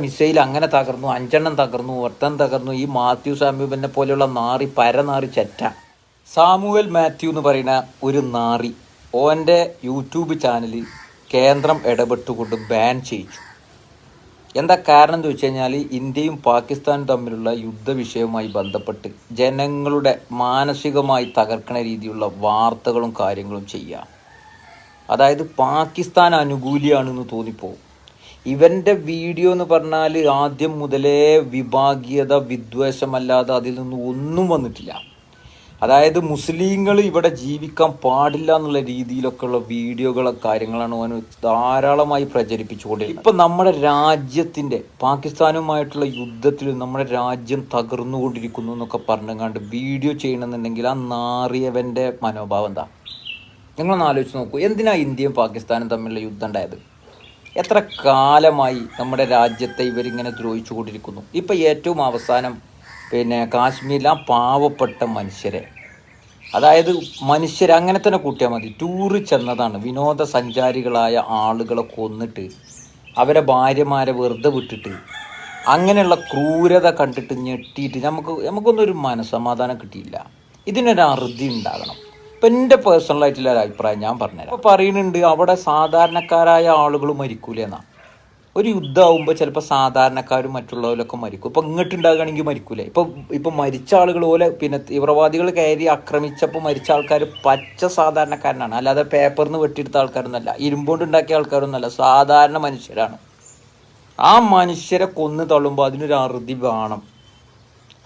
Missile അങ്ങനെ തകർന്നു അഞ്ചെണ്ണം തകർന്നു ഒറ്റം തകർന്നു ഈ മാത്യു സാമ്യൂബനെ പോലെയുള്ള നാറി പരനാറി ചെറ്റ. സാമുവൽ മാത്യു എന്ന് പറയുന്ന ഒരു നാറി ഓന്റെ യൂട്യൂബ് ചാനൽ കേന്ദ്രം ഇടപെട്ടുകൊണ്ട് ബാൻ ചെയ്യിച്ചു. എന്താ കാരണം എന്ന് ചോദിച്ചു കഴിഞ്ഞാൽ ഇന്ത്യയും പാകിസ്ഥാനും തമ്മിലുള്ള യുദ്ധ വിഷയവുമായി ബന്ധപ്പെട്ട് ജനങ്ങളുടെ മാനസികമായി തകർക്കണ രീതിയിലുള്ള വാർത്തകളും കാര്യങ്ങളും ചെയ്യുക അതായത് പാകിസ്ഥാൻ അനുകൂലിയാണെന്ന് തോന്നിപ്പോവും. ഇവന്റെ വീഡിയോ എന്ന് പറഞ്ഞാൽ ആദ്യം മുതലേ വിഭാഗീയത വിദ്വേഷമല്ലാതെ അതിൽ നിന്ന് ഒന്നും വന്നിട്ടില്ല. അതായത് മുസ്ലിങ്ങൾ ഇവിടെ ജീവിക്കാൻ പാടില്ല എന്നുള്ള രീതിയിലൊക്കെയുള്ള വീഡിയോകളെ കാര്യങ്ങളാണ് അവൻ ധാരാളമായി പ്രചരിപ്പിച്ചുകൊണ്ടിരിക്കുന്നത് ഇപ്പം നമ്മുടെ രാജ്യത്തിന്റെ പാകിസ്ഥാനുമായിട്ടുള്ള യുദ്ധത്തിൽ നമ്മുടെ രാജ്യം തകർന്നുകൊണ്ടിരിക്കുന്നു എന്നൊക്കെ പറഞ്ഞങ്ങാണ്ട് വീഡിയോ ചെയ്യണമെന്നുണ്ടെങ്കിൽ ആ നാറിയവന്റെ മനോഭാവം എന്താ? നിങ്ങളൊന്ന് ആലോചിച്ച് നോക്കൂ. എന്തിനാണ് ഇന്ത്യയും പാകിസ്ഥാനും തമ്മിലുള്ള യുദ്ധം ഉണ്ടായത്? എത്ര കാലമായി നമ്മുടെ രാജ്യത്തെ ഇവരിങ്ങനെ ദ്രോഹിച്ചു കൊണ്ടിരിക്കുന്നു. ഇപ്പം ഏറ്റവും അവസാനം പിന്നെ കാശ്മീരിൽ ആ പാവപ്പെട്ട മനുഷ്യരെ. അതായത് മനുഷ്യർ അങ്ങനെ തന്നെ കൂട്ടിയാൽ മതി. ടൂറ് ചെന്നതാണ്. വിനോദസഞ്ചാരികളായ ആളുകളെ കൊന്നിട്ട് അവരെ ഭാര്യമാരെ വെറുതെ വിട്ടിട്ട് അങ്ങനെയുള്ള ക്രൂരത കണ്ടിട്ട് ഞെട്ടിയിട്ട് നമുക്ക് നമുക്കൊന്നും ഒരു മനസ്സമാധാനം കിട്ടിയില്ല. ഇതിനൊരു അറുതി ഉണ്ടാകണം. ഇപ്പം എന്റെ പേഴ്സണലായിട്ടുള്ള ഒരു അഭിപ്രായം ഞാൻ പറഞ്ഞുതരാം. അപ്പോൾ പറയുന്നുണ്ട് അവിടെ സാധാരണക്കാരായ ആളുകൾ മരിക്കൂലെന്നാ. ഒരു യുദ്ധമാകുമ്പോൾ ചിലപ്പോൾ സാധാരണക്കാരും മറ്റുള്ളവരൊക്കെ മരിക്കും. ഇപ്പം ഇങ്ങോട്ട് ഉണ്ടാകുകയാണെങ്കിൽ മരിക്കൂലേ? ഇപ്പം ഇപ്പം മരിച്ച ആളുകൾ പോലെ പിന്നെ തീവ്രവാദികൾ കയറി ആക്രമിച്ചപ്പോൾ മരിച്ച ആൾക്കാർ പച്ച സാധാരണക്കാരനാണ്. അല്ലാതെ പേപ്പറിൽ നിന്ന് വെട്ടിയെടുത്ത ആൾക്കാരൊന്നുമല്ല. ഇരുമ്പോണ്ട് ഉണ്ടാക്കിയ ആൾക്കാരൊന്നുമല്ല. സാധാരണ മനുഷ്യരാണ്. ആ മനുഷ്യരെ കൊന്നു തള്ളുമ്പോൾ അതിനൊരു അറുതി വേണം.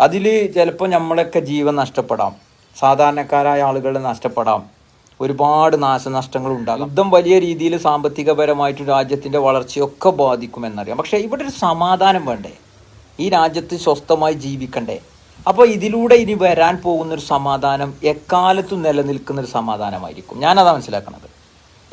അതിൽ ചിലപ്പോൾ നമ്മളൊക്കെ ജീവൻ നഷ്ടപ്പെടാം. സാധാരണക്കാരായ ആളുകൾ നഷ്ടപ്പെടാം. ഒരുപാട് നാശനഷ്ടങ്ങൾ ഉണ്ടാകും. യുദ്ധം വലിയ രീതിയിൽ സാമ്പത്തികപരമായിട്ട് രാജ്യത്തിന്റെ വളർച്ചയൊക്കെ ബാധിക്കുമെന്നറിയാം. പക്ഷേ ഇവിടെ ഒരു സമാധാനം വേണ്ടേ? ഈ രാജ്യത്ത് സ്വസ്ഥമായി ജീവിക്കണ്ടേ? അപ്പോൾ ഇതിലൂടെ ഇനി വരാൻ പോകുന്ന ഒരു സമാധാനം എക്കാലത്തും നിലനിൽക്കുന്ന ഒരു സമാധാനമായിരിക്കും. ഞാനതാ മനസ്സിലാക്കണത്.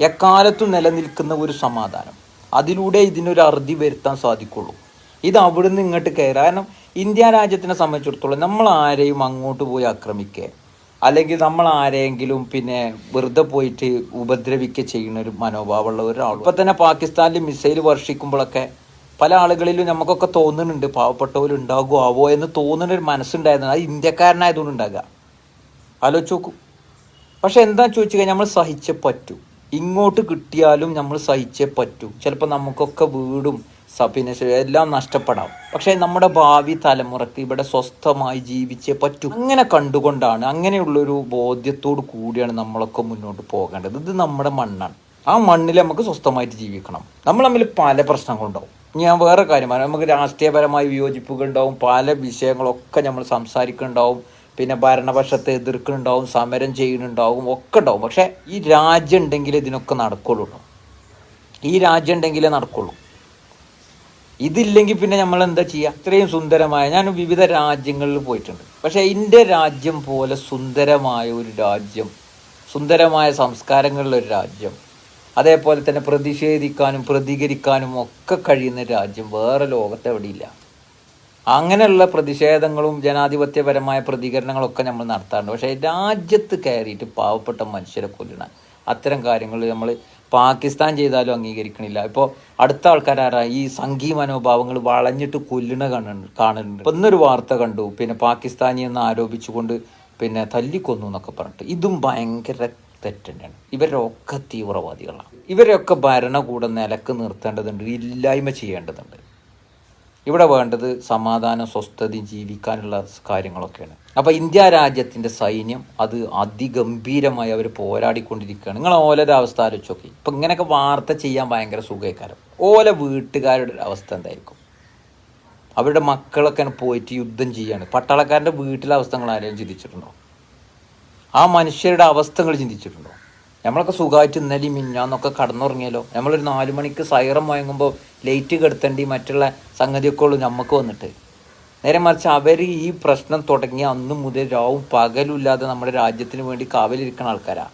എക്കാലത്തും നിലനിൽക്കുന്ന ഒരു സമാധാനം. അതിലൂടെ ഇതിനൊരു അറുതി വരുത്താൻ സാധിക്കുള്ളൂ. ഇത് അവിടുന്ന് ഇങ്ങോട്ട് കയറാം. കാരണം ഇന്ത്യ രാജ്യത്തിനെ സംബന്ധിച്ചിടത്തോളം നമ്മൾ ആരെയും അങ്ങോട്ട് പോയി ആക്രമിക്കുക അല്ലെങ്കിൽ നമ്മൾ ആരെങ്കിലും പിന്നെ വെറുതെ പോയിട്ട് ഉപദ്രവിക്കുക ചെയ്യുന്ന ഒരു മനോഭാവമുള്ള ഒരാൾ ഇപ്പം തന്നെ പാകിസ്ഥാനിൽ മിസൈൽ വർഷിക്കുമ്പോഴൊക്കെ പല ആളുകളിലും നമുക്കൊക്കെ തോന്നുന്നുണ്ട് പാവപ്പെട്ടവരുണ്ടാകുമോ ആവോ എന്ന് തോന്നുന്ന ഒരു മനസ്സുണ്ടായിരുന്നു. അത് ഇന്ത്യക്കാരനായതുകൊണ്ട് ഉണ്ടാകുക. ആലോചിച്ച് നോക്കൂ. പക്ഷെ എന്താ ചോദിച്ചു കഴിഞ്ഞാൽ നമ്മൾ സഹിച്ചേ പറ്റൂ. ഇങ്ങോട്ട് കിട്ടിയാലും നമ്മൾ സഹിച്ചേ പറ്റൂ. ചിലപ്പോൾ നമുക്കൊക്കെ വീടും പിന്നെ എല്ലാം നഷ്ടപ്പെടാം. പക്ഷേ നമ്മുടെ ഭാവി തലമുറയ്ക്ക് ഇവിടെ സ്വസ്ഥമായി ജീവിച്ചേ പറ്റൂ. അങ്ങനെ കണ്ടുകൊണ്ടാണ് അങ്ങനെയുള്ളൊരു ബോധ്യത്തോട് കൂടിയാണ് നമ്മളൊക്കെ മുന്നോട്ട് പോകേണ്ടത്. ഇത് നമ്മുടെ മണ്ണാണ്. ആ മണ്ണിൽ നമുക്ക് സ്വസ്ഥമായിട്ട് ജീവിക്കണം. നമ്മൾ തമ്മിൽ പല പ്രശ്നങ്ങളുണ്ടാവും. ഞാൻ വേറെ കാര്യമാണ് നമുക്ക് രാഷ്ട്രീയപരമായ വിയോജിപ്പുകൾ ഉണ്ടാവും. പല വിഷയങ്ങളൊക്കെ നമ്മൾ സംസാരിക്കുന്നുണ്ടാവും. പിന്നെ ഭരണപക്ഷത്തെ എതിർക്കുന്നുണ്ടാവും സമരം ചെയ്യുന്നുണ്ടാവും ഒക്കെ ഉണ്ടാവും. പക്ഷേ ഈ രാജ്യം ഉണ്ടെങ്കിൽ ഇതിനൊക്കെ നടക്കുള്ളൂ ഈ രാജ്യം ഉണ്ടെങ്കിലേ നടക്കുള്ളൂ. ഇതില്ലെങ്കിൽ പിന്നെ നമ്മൾ എന്താ ചെയ്യുക? ഇത്രയും സുന്ദരമായ ഞാൻ വിവിധ രാജ്യങ്ങളിൽ പോയിട്ടുണ്ട്. പക്ഷേ എന്റെ രാജ്യം പോലെ സുന്ദരമായ ഒരു രാജ്യം സുന്ദരമായ സംസ്കാരങ്ങളുള്ള ഒരു രാജ്യം അതേപോലെ തന്നെ പ്രതിഷേധിക്കാനും പ്രതികരിക്കാനും ഒക്കെ കഴിയുന്ന രാജ്യം വേറെ ലോകത്ത് എവിടെയില്ല. അങ്ങനെയുള്ള പ്രതിഷേധങ്ങളും ജനാധിപത്യപരമായ പ്രതികരണങ്ങളൊക്കെ നമ്മൾ നടത്താറുണ്ട്. പക്ഷേ രാജ്യത്ത് കയറിയിട്ട് പാവപ്പെട്ട മനുഷ്യരെ കൊല്ലണം അത്തരം കാര്യങ്ങൾ നമ്മൾ പാകിസ്ഥാൻ ചെയ്താലും അംഗീകരിക്കണില്ല. ഇപ്പോൾ അടുത്ത ആൾക്കാരാരാ ഈ സംഘീ മനോഭാവങ്ങൾ വളഞ്ഞിട്ട് കൊല്ലണ കാണുന്നുണ്ട് കാണുന്നുണ്ട്. ഇപ്പം ഇന്നൊരു വാർത്ത കണ്ടു. പിന്നെ പാകിസ്ഥാനി എന്ന് ആരോപിച്ചുകൊണ്ട് പിന്നെ തല്ലിക്കൊന്നു എന്നൊക്കെ പറഞ്ഞിട്ട്. ഇതും ഭയങ്കര തെറ്റാണ് ഇവരൊക്കെ തീവ്രവാദികളാണ്. ഇവരൊക്കെ ഭരണകൂടം നിലയ്ക്ക് നിർത്തേണ്ടതുണ്ട് ഇല്ലായ്മ ചെയ്യേണ്ടതുണ്ട്. ഇവിടെ വേണ്ടത് സമാധാനം സ്വസ്ഥത ജീവിക്കാനുള്ള കാര്യങ്ങളൊക്കെയാണ്. അപ്പോൾ ഇന്ത്യ രാജ്യത്തിന്റെ സൈന്യം അത് അതിഗംഭീരമായി അവർ പോരാടിക്കൊണ്ടിരിക്കുകയാണ്. നിങ്ങൾ ഓലയുടെ അവസ്ഥ ആലോചിച്ച് നോക്കി. ഇപ്പം ഇങ്ങനെയൊക്കെ വാർത്ത ചെയ്യാൻ ഭയങ്കര സുഖക്കാരം. ഓല വീട്ടുകാരുടെ അവസ്ഥ എന്തായിരിക്കും? അവരുടെ മക്കളൊക്കെ പോയിട്ട് യുദ്ധം ചെയ്യാണ്. പട്ടാളക്കാരന്റെ വീട്ടിലെ അവസ്ഥ നിങ്ങൾ ആരെയും ചിന്തിച്ചിട്ടുണ്ടോ? ആ മനുഷ്യരുടെ അവസ്ഥകൾ ചിന്തിച്ചിട്ടുണ്ടോ? നമ്മളൊക്കെ സുഖമായിട്ട് ഇന്നലെ മിഞ്ഞാന്നൊക്കെ കടന്നുറങ്ങിയല്ലോ. നമ്മളൊരു നാല് മണിക്ക് സൈറം മുഴങ്ങുമ്പോൾ ലൈറ്റ് കെടുത്തേണ്ടി മറ്റുള്ള സംഗതിയൊക്കെ നമുക്ക് വന്നിട്ട്. നേരെ മറിച്ച് അവർ ഈ പ്രശ്നം തുടങ്ങിയ അന്ന് മുതൽ രാവും പകലുമില്ലാതെ നമ്മുടെ രാജ്യത്തിന് വേണ്ടി കാവലിരിക്കുന്ന ആൾക്കാരാണ്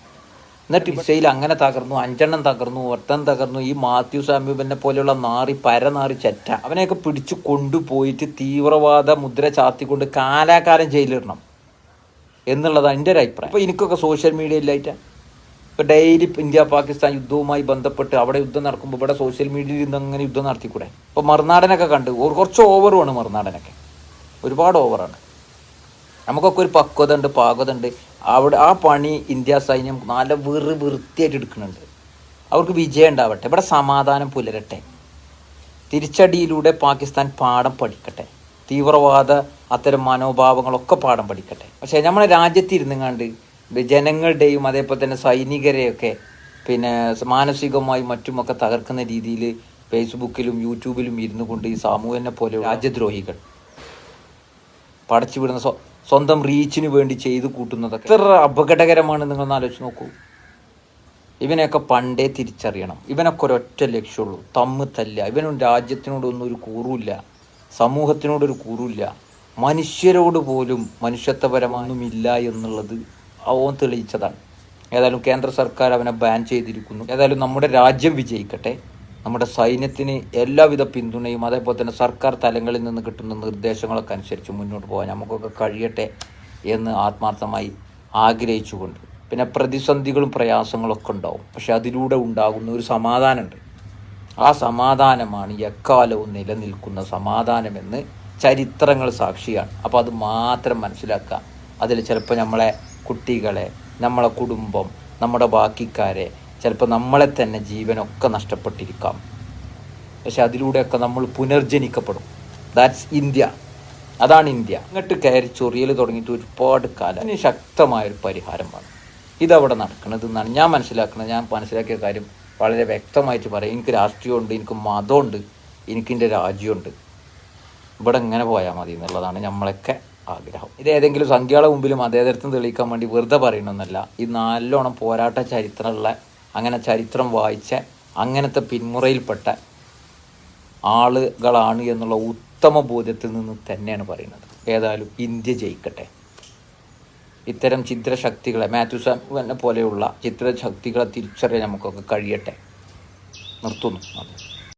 എന്നിട്ട് ഇസയിൽ അങ്ങനെ തകർന്നു അഞ്ചെണ്ണം തകർന്നു ഒട്ടം തകർന്നു ഈ മാത്യു സാമ്യൂബനെ പോലെയുള്ള നാറി പരനാറി ചറ്റ. അവനെയൊക്കെ പിടിച്ചു കൊണ്ടുപോയിട്ട് തീവ്രവാദ മുദ്ര ചാർത്തിക്കൊണ്ട് കാലാകാലം ജയിലിടണം എന്നുള്ളതാണ് എന്റെ ഒരു അഭിപ്രായം. അപ്പോൾ എനിക്കൊക്കെ സോഷ്യൽ മീഡിയയിലായിട്ട് ഇപ്പോൾ ഡെയിലി ഇന്ത്യ പാകിസ്ഥാൻ യുദ്ധവുമായി ബന്ധപ്പെട്ട് അവിടെ യുദ്ധം നടക്കുമ്പോൾ ഇവിടെ സോഷ്യൽ മീഡിയയിൽ നിന്ന് അങ്ങനെ യുദ്ധം നടത്തിക്കൂടെ? ഇപ്പോൾ മറുനാടനൊക്കെ കണ്ട് കുറച്ച് ഓവറുമാണ് മറുനാടനൊക്കെ. ഒരുപാട് ഓവറാണ് നമുക്കൊക്കെ ഒരു പക്വത ഉണ്ട് പാകത ഉണ്ട്. അവിടെ ആ പണി ഇന്ത്യ സൈന്യം നല്ല വെറു വൃത്തിയായിട്ട് എടുക്കുന്നുണ്ട്. അവർക്ക് വിജയം ഉണ്ടാവട്ടെ. ഇവിടെ സമാധാനം പുലരട്ടെ. തിരിച്ചടിയിലൂടെ പാകിസ്ഥാൻ പാഠം പഠിക്കട്ടെ. തീവ്രവാദ അത്തരം മനോഭാവങ്ങളൊക്കെ പാഠം പഠിക്കട്ടെ. പക്ഷേ നമ്മുടെ രാജ്യത്തിരുന്നുങ്ങാണ്ട് ജനങ്ങളുടെയും അതേപോലെ തന്നെ സൈനികരെയൊക്കെ പിന്നെ മാനസികമായും മറ്റുമൊക്കെ തകർക്കുന്ന രീതിയിൽ ഫേസ്ബുക്കിലും യൂട്യൂബിലും ഇരുന്നു കൊണ്ട് ഈ സാമൂഹ്യനെ പോലെ രാജ്യദ്രോഹികൾ പടച്ചു വിടുന്ന സ്വ- സ്വന്തം റീച്ചിന് വേണ്ടി ചെയ്തു കൂട്ടുന്നതൊക്കെ. എത്ര അപകടകരമാണ് നിങ്ങളൊന്ന് ആലോചിച്ച് നോക്കൂ. ഇവനെയൊക്കെ പണ്ടേ തിരിച്ചറിയണം. ഇവനൊക്കെ ഒരൊറ്റ ലക്ഷ്യമുള്ളൂ തമ്മ് തല്ല ഇവനും രാജ്യത്തിനോടൊന്നും ഒരു കൂറുമില്ല. സമൂഹത്തിനോടൊരു കൂറുമില്ല. മനുഷ്യരോട് പോലും മനുഷ്യത്വപരമൊന്നുമില്ല എന്നുള്ളത് അവൻ തെളിയിച്ചതാണ്. ഏതായാലും കേന്ദ്ര സർക്കാർ അവനെ ബാൻ ചെയ്തിരിക്കുന്നു. ഏതായാലും നമ്മുടെ രാജ്യം വിജയിക്കട്ടെ. നമ്മുടെ സൈന്യത്തിന് എല്ലാവിധ പിന്തുണയും അതേപോലെ തന്നെ സർക്കാർ തലങ്ങളിൽ നിന്ന് കിട്ടുന്ന നിർദ്ദേശങ്ങളൊക്കെ അനുസരിച്ച് മുന്നോട്ട് പോകാൻ നമുക്കൊക്കെ കഴിയട്ടെ എന്ന് ആത്മാർത്ഥമായി ആഗ്രഹിച്ചുകൊണ്ട്. പിന്നെ പ്രതിസന്ധികളും പ്രയാസങ്ങളൊക്കെ ഉണ്ടാവും. പക്ഷെ അതിലൂടെ ഉണ്ടാകുന്ന ഒരു സമാധാനമുണ്ട്. ആ സമാധാനമാണ് എക്കാലവും നിലനിൽക്കുന്ന സമാധാനമെന്ന് ചരിത്രങ്ങൾ സാക്ഷിയാണ്. അപ്പോൾ അത് മാത്രം മനസ്സിലാക്കുക. അതിൽ ചിലപ്പോൾ നമ്മളെ കുട്ടികളെ നമ്മളെ കുടുംബം നമ്മുടെ ബാക്കിക്കാരെ ചിലപ്പോൾ നമ്മളെ തന്നെ ജീവനൊക്കെ നഷ്ടപ്പെട്ടിരിക്കാം. പക്ഷെ അതിലൂടെയൊക്കെ നമ്മൾ പുനർജനിക്കപ്പെടും. That's India. അതാണ് ഇന്ത്യ. അങ്ങോട്ട് കയറി ചൊറിയൽ തുടങ്ങിയിട്ട് ഒരുപാട് കാലം. അതിന് ശക്തമായൊരു പരിഹാരം വേണം ഇതവിടെ നടക്കുന്നത് എന്നാണ് ഞാൻ മനസ്സിലാക്കുന്നത് ഞാൻ മനസ്സിലാക്കിയ കാര്യം വളരെ വ്യക്തമായിട്ട് പറയും. എനിക്ക് രാഷ്ട്രീയമുണ്ട് എനിക്ക് മതമുണ്ട് എനിക്കിന്റെ രാജ്യമുണ്ട്. ഇവിടെ എങ്ങനെ പോയാൽ മതി എന്നുള്ളതാണ് നമ്മളൊക്കെ ആഗ്രഹം. ഇത് ഏതെങ്കിലും സംഖ്യകളുടെ മുമ്പിലും അതേതരത്തും തെളിയിക്കാൻ വേണ്ടി വെറുതെ പറയണമെന്നല്ല ഈ നല്ലോണം പോരാട്ട ചരിത്രമുള്ള അങ്ങനെ ചരിത്രം വായിച്ച അങ്ങനത്തെ പിന്മുറയിൽപ്പെട്ട ആളുകളാണ് എന്നുള്ള ഉത്തമ ബോധ്യത്തിൽ നിന്ന് തന്നെയാണ് പറയുന്നത്. ഏതായാലും ഇന്ത്യ ജയിക്കട്ടെ. ഇത്തരം ചിത്രശക്തികളെ മാത്യു സാമുവിനെ പോലെയുള്ള ചിത്രശക്തികളെ തിരിച്ചറിയാൻ നമുക്കൊക്കെ കഴിയട്ടെ. നിർത്തുന്നു.